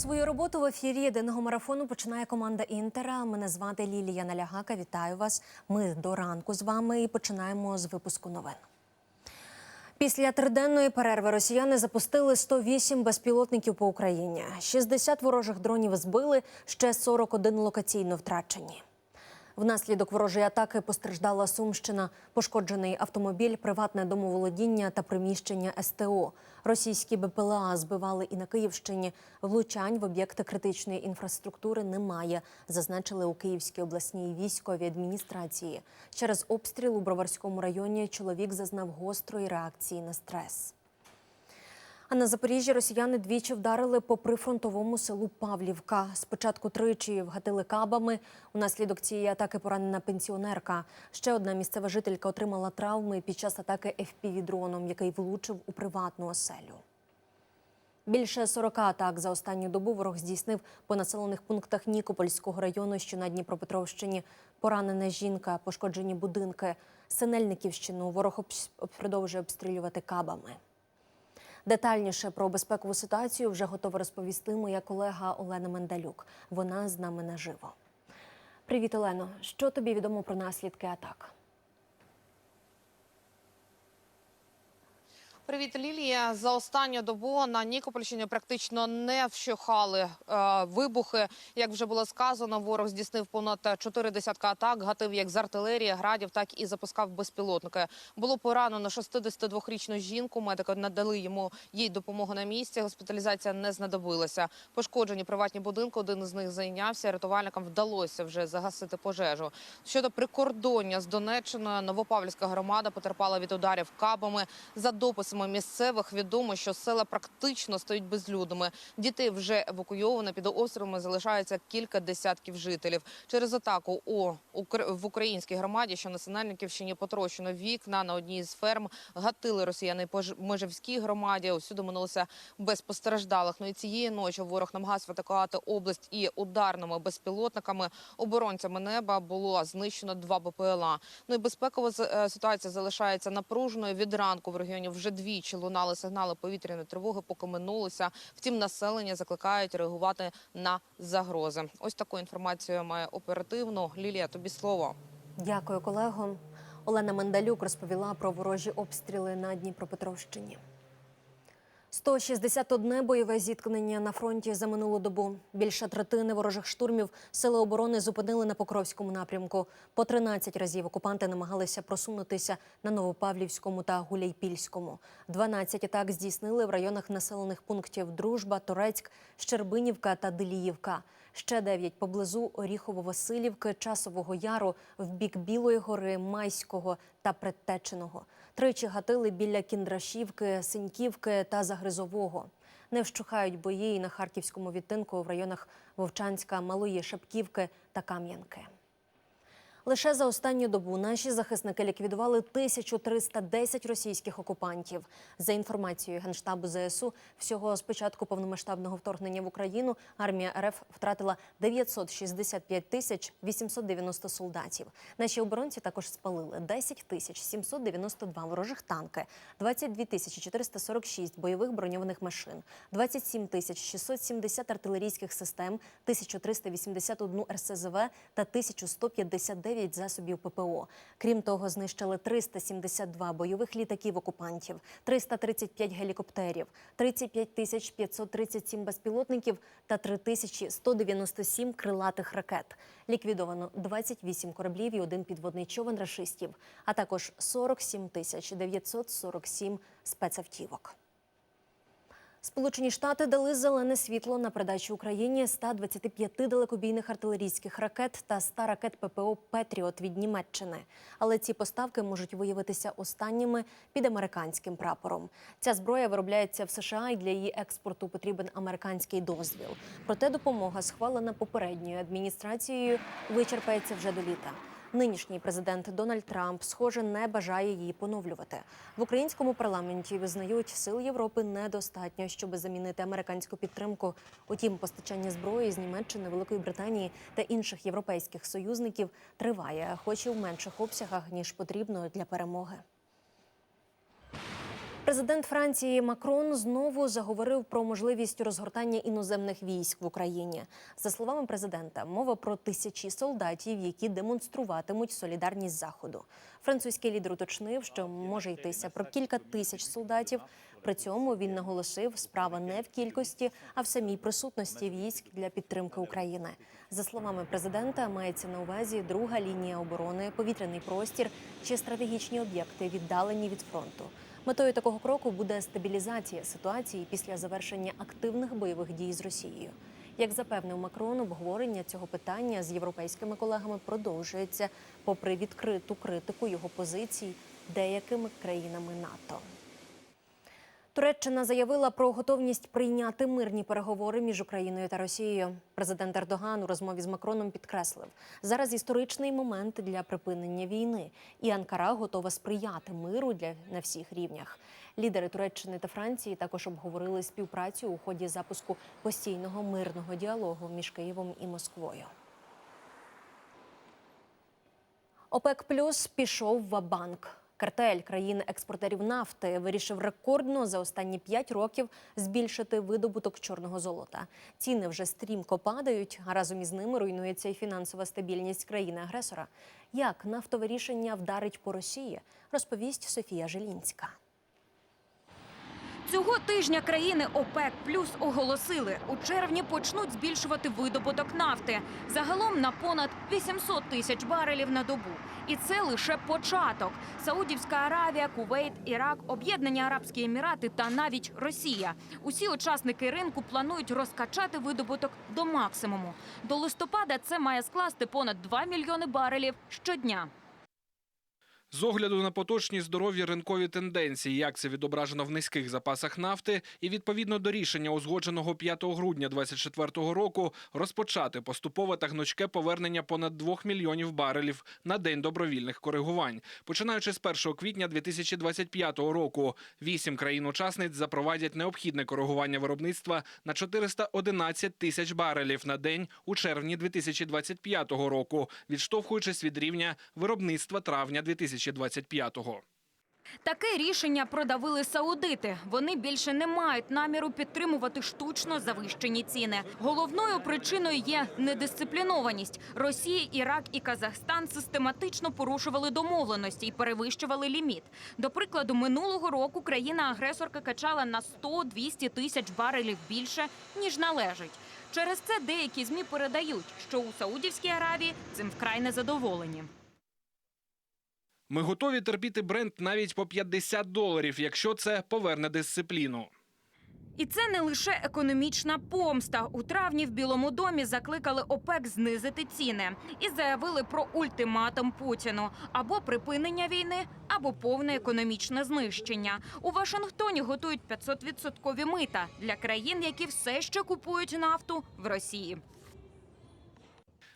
Свою роботу в ефірі єдиного марафону починає команда Інтера. Мене звати Лілія Налягака. Вітаю вас. Ми до ранку з вами і починаємо з випуску новин. Після триденної перерви росіяни запустили 108 безпілотників по Україні. 60 ворожих дронів збили, ще 41 локаційно втрачені. Внаслідок ворожої атаки постраждала Сумщина, пошкоджений автомобіль, приватне домоволодіння та приміщення СТО. Російські БПЛА збивали і на Київщині. Влучань в об'єкти критичної інфраструктури немає, зазначили у Київській обласній військовій адміністрації. Через обстріл у Броварському районі чоловік зазнав гострої реакції на стрес. А на Запоріжжі росіяни двічі вдарили по прифронтовому селу Павлівка. Спочатку тричі вгатили кабами. Унаслідок цієї атаки поранена пенсіонерка. Ще одна місцева жителька отримала травми під час атаки FPV-дроном, який влучив у приватну оселю. Більше 40 атак за останню добу ворог здійснив по населених пунктах Нікопольського району, що на Дніпропетровщині. Поранена жінка, пошкоджені будинки. Синельниківщину ворог продовжує обстрілювати кабами. Детальніше про безпекову ситуацію вже готова розповісти моя колега Олена Мендалюк. Вона з нами наживо. Привіт, Олено. Що тобі відомо про наслідки атак? Привіт, Лілія. За останню добу на Нікопольщині практично не вщухали е, вибухи. Як вже було сказано, ворог здійснив понад чотири десятка атак, гатив як з артилерії, градів, так і запускав безпілотники. Було поранено 62-річну жінку. Медики надали йому їй допомогу на місці. Госпіталізація не знадобилася. Пошкоджені приватні будинки. Один із них зайнявся. Рятувальникам вдалося вже загасити пожежу. Щодо прикордоння з Донеччиною, Новопавлівська громада потерпала від ударів кабами. За дописами місцевих відомо, що села практично стають безлюдними. Дітей вже евакуйовано під обстрілами. Залишається кілька десятків жителів. Через атаку у в українській громаді, що на Синельниківщині потрощено вікна на одній з ферм. Гатили росіяни по Межівській громаді. Усюди минулося без постраждалих. Ну і цієї ночі ворог намагався атакувати область і ударними безпілотниками. Оборонцями неба було знищено два БПЛА. Ну і безпекова е, ситуація залишається напруженою. Від ранку в регіоні вже двічі лунали сигнали повітряної тривоги, поки минулося. Втім, населення закликають реагувати на загрози. Ось таку інформацію має оперативно. Лілія, тобі слово. Дякую, колего. Олена Мандалюк розповіла про ворожі обстріли на Дніпропетровщині. 161 бойове зіткнення на фронті за минулу добу. Більше третини ворожих штурмів сили оборони зупинили на Покровському напрямку. По 13 разів окупанти намагалися просунутися на Новопавлівському та Гуляйпільському. 12 атак здійснили в районах населених пунктів Дружба, Торецьк, Щербинівка та Деліївка. Ще дев'ять поблизу Оріхово-Василівки, Часового Яру, в бік Білої гори, Майського та Предтеченого. Тричі гатили біля Кіндрашівки, Синьківки та Загризового. Не вщухають бої і на харківському відтинку в районах Вовчанська, Малої Шепківки та Кам'янки. Лише за останню добу наші захисники ліквідували 1310 російських окупантів. За інформацією Генштабу ЗСУ, всього з початку повномасштабного вторгнення в Україну армія РФ втратила 965 тисяч 890 солдатів. Наші оборонці також спалили 10 тисяч 792 ворожих танки, 22 тисячі 446 бойових броньованих машин, 27 тисяч 670 артилерійських систем, 1381 РСЗВ та 1159 засобів ППО. Крім того, знищили 372 бойових літаків окупантів, 335 гелікоптерів, 35 тисяч 537 безпілотників та 3197 крилатих ракет. Ліквідовано 28 кораблів і один підводний човен рашистів, а також 47 тисяч 947 спецавтівок. Сполучені Штати дали зелене світло на передачу Україні 125 далекобійних артилерійських ракет та 100 ракет ППО Петріот від Німеччини. Але ці поставки можуть виявитися останніми під американським прапором. Ця зброя виробляється в США і для її експорту потрібен американський дозвіл. Проте допомога, схвалена попередньою адміністрацією, вичерпається вже до літа. Нинішній президент Дональд Трамп, схоже, не бажає її поновлювати. В українському парламенті визнають, сил Європи недостатньо, щоб замінити американську підтримку. Утім, постачання зброї з Німеччини, Великої Британії та інших європейських союзників триває, хоч і в менших обсягах ніж потрібно для перемоги. Президент Франції Макрон знову заговорив про можливість розгортання іноземних військ в Україні. За словами президента, мова про тисячі солдатів, які демонструватимуть солідарність заходу. Французький лідер уточнив, що може йтися про кілька тисяч солдатів. При цьому він наголосив, справа не в кількості, а в самій присутності військ для підтримки України. За словами президента, мається на увазі друга лінія оборони, повітряний простір чи стратегічні об'єкти, віддалені від фронту. Метою такого кроку буде стабілізація ситуації після завершення активних бойових дій з Росією. Як запевнив Макрон, обговорення цього питання з європейськими колегами продовжується, попри відкриту критику його позицій деякими країнами НАТО. Туреччина заявила про готовність прийняти мирні переговори між Україною та Росією. Президент Ердоган у розмові з Макроном підкреслив, зараз історичний момент для припинення війни, і Анкара готова сприяти миру для на всіх рівнях. Лідери Туреччини та Франції також обговорили співпрацю у ході запуску постійного мирного діалогу між Києвом і Москвою. ОПЕК Плюс пішов в банк. Картель країн-експортерів нафти вирішив рекордно за останні 5 років збільшити видобуток чорного золота. Ціни вже стрімко падають, а разом із ними руйнується і фінансова стабільність країни-агресора. Як нафтове рішення вдарить по Росії, розповість Софія Желінська. Цього тижня країни ОПЕК плюс оголосили, у червні почнуть збільшувати видобуток нафти загалом на понад 800 тисяч барелів на добу. І це лише початок. Саудівська Аравія, Кувейт, Ірак, Об'єднані Арабські Емірати та навіть Росія. Усі учасники ринку планують розкачати видобуток до максимуму. До листопада це має скласти понад 2 мільйони барелів щодня. З огляду на поточні здорові ринкові тенденції, як це відображено в низьких запасах нафти, і відповідно до рішення, узгодженого 5 грудня 2024 року, розпочати поступове та гнучке повернення понад 2 мільйонів барелів на день добровільних коригувань. Починаючи з 1 квітня 2025 року, вісім країн-учасниць запровадять необхідне коригування виробництва на 411 тисяч барелів на день у червні 2025 року, відштовхуючись від рівня виробництва травня 2025 Таке рішення продавили саудити. Вони більше не мають наміру підтримувати штучно завищені ціни. Головною причиною є недисциплінованість. Росія, Ірак і Казахстан систематично порушували домовленості і перевищували ліміт. До прикладу, минулого року країна-агресорка качала на 100-200 тисяч барелів більше ніж належить. Через це деякі змі передають, що у Саудівській Аравії цим вкрай незадоволені. Ми готові терпіти бренд навіть по 50 доларів, якщо це поверне дисципліну. І це не лише економічна помста. У травні в Білому домі закликали ОПЕК знизити ціни і заявили про ультиматум Путіну або припинення війни, або повне економічне знищення. У Вашингтоні готують 500-відсоткові мита для країн, які все ще купують нафту в Росії.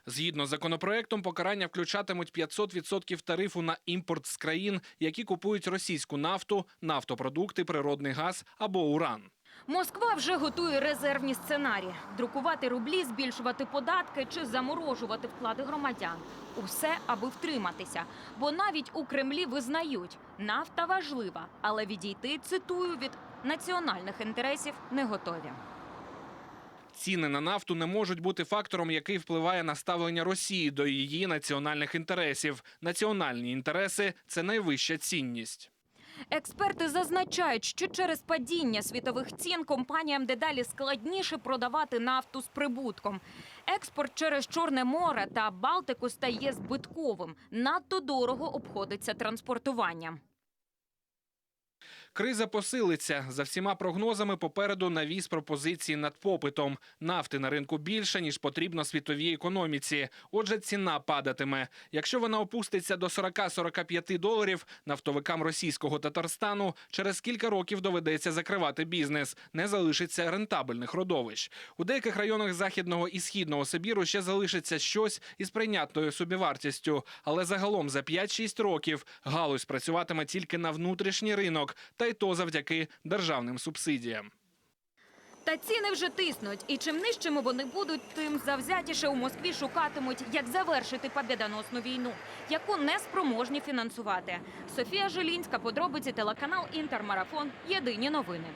Згідно з законопроектом, покарання включатимуть 500% тарифу на імпорт з країн, які купують російську нафту, нафтопродукти, природний газ або уран. Москва вже готує резервні сценарії: друкувати рублі, збільшувати податки чи заморожувати вклади громадян. Усе, аби втриматися. Бо навіть у Кремлі визнають, нафта важлива, але відійти цитую від національних інтересів не готові. Ціни на нафту не можуть бути фактором, який впливає на ставлення Росії до її національних інтересів. Національні інтереси це найвища цінність. Експерти зазначають, що через падіння світових цін компаніям дедалі складніше продавати нафту з прибутком. Експорт через Чорне море та Балтику стає збитковим. Надто дорого обходиться транспортування. Криза посилиться за всіма прогнозами. Попереду навіс пропозиції над попитом. Нафти на ринку більше ніж потрібно світовій економіці. Отже, ціна падатиме. Якщо вона опуститься до 40-45 доларів, нафтовикам російського Татарстану через кілька років доведеться закривати бізнес. Не залишиться рентабельних родовищ. У деяких районах західного і східного Сибіру ще залишиться щось із прийнятною собівартістю. Але загалом за 5-6 років галузь працюватиме тільки на внутрішній ринок, та й то завдяки державним субсидіям. Та ціни вже тиснуть, і чим нижчими вони будуть, тим завзятіше у Москві шукатимуть, як завершити побєдоносну війну, яку не спроможні фінансувати. Софія Жилінська, подробиці телеканал Інтермарафон. Єдині новини.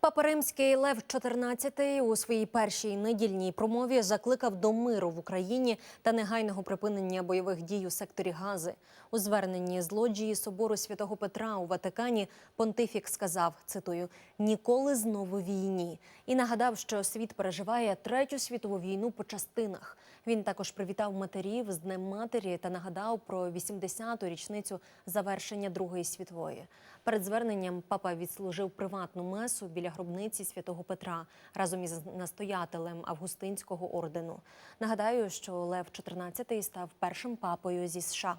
Папа Римський Лев XIV у своїй першій недільній промові закликав до миру в Україні та негайного припинення бойових дій у секторі Гази. У зверненні з лоджії собору святого Петра у Ватикані понтифік сказав: цитую ніколи знову війні і нагадав, що світ переживає третю світову війну по частинах. Він також привітав матерів з Днем матері та нагадав про 80-ту річницю завершення Другої світової. Перед зверненням папа відслужив приватну месу біля гробниці святого Петра разом із настоятелем Августинського ордену. Нагадаю, що Лев XIV став першим папою зі США.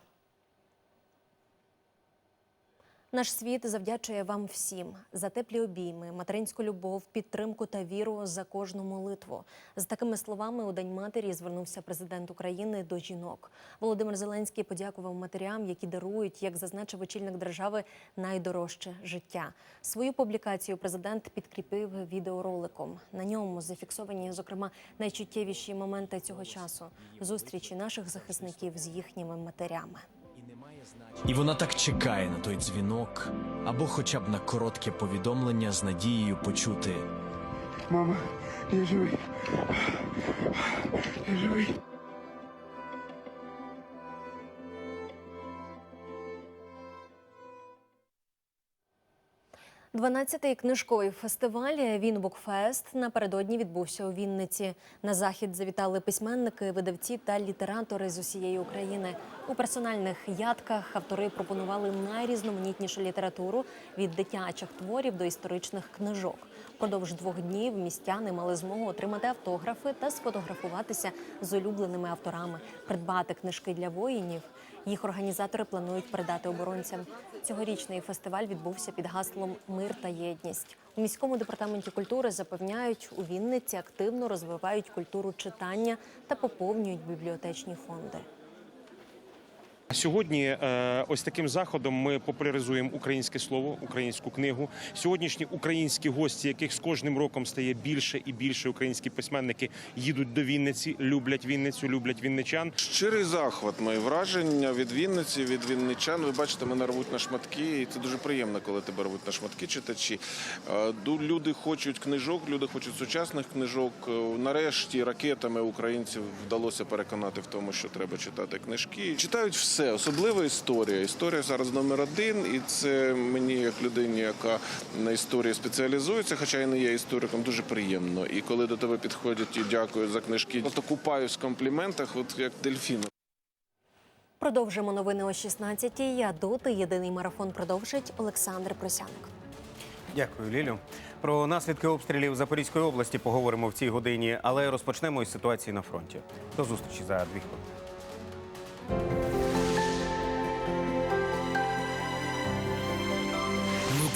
Наш світ завдячує вам всім за теплі обійми, материнську любов, підтримку та віру за кожну молитву. З такими словами у День матері звернувся президент України до жінок. Володимир Зеленський подякував матерям, які дарують, як зазначив очільник держави, найдорожче життя. Свою публікацію президент підкріпив відеороликом. На ньому зафіксовані, зокрема, найчуттєвіші моменти цього часу зустрічі наших захисників з їхніми матерями. І вона так чекає на той дзвінок, або хоча б на коротке повідомлення з надією почути Мама, я живий. Я живий. 12-й книжковий фестиваль Вінбукфест напередодні відбувся у Вінниці. На захід завітали письменники, видавці та літератори з усієї України. У персональних ядках автори пропонували найрізноманітнішу літературу від дитячих творів до історичних книжок. Продовж двох днів містяни мали змогу отримати автографи та сфотографуватися з улюбленими авторами, придбати книжки для воїнів. Їх організатори планують передати оборонцям. Цьогорічний фестиваль відбувся під гаслом Мир та єдність. У міському департаменті культури запевняють, у Вінниці активно розвивають культуру читання та поповнюють бібліотечні фонди. Сьогодні е, ось таким заходом ми популяризуємо українське слово, українську книгу. Сьогоднішні українські гості, яких з кожним роком стає більше і більше, українські письменники їдуть до Вінниці, люблять Вінницю, люблять вінничан. Щирий захват, мої враження від Вінниці, від вінничан. Ви бачите, мене рвуть на шматки, і це дуже приємно, коли тебе рвуть на шматки читачі. Е, Люди хочуть книжок, люди хочуть сучасних книжок. Е, Нарешті ракетами українців вдалося переконати в тому, що треба читати книжки. Читають все, особлива історія. Історія зараз номер один, і це мені, як людині, яка на історії спеціалізується, хоча я не є істориком, дуже приємно. І коли до тебе підходять і дякують за книжки, то купаюсь в компліментах, от як дельфін. Продовжимо новини о 16-й. А доти єдиний марафон продовжить Олександр Просяник. Дякую, Лілю. Про наслідки обстрілів Запорізької області поговоримо в цій годині, але розпочнемо із ситуації на фронті. До зустрічі за дві хвилини.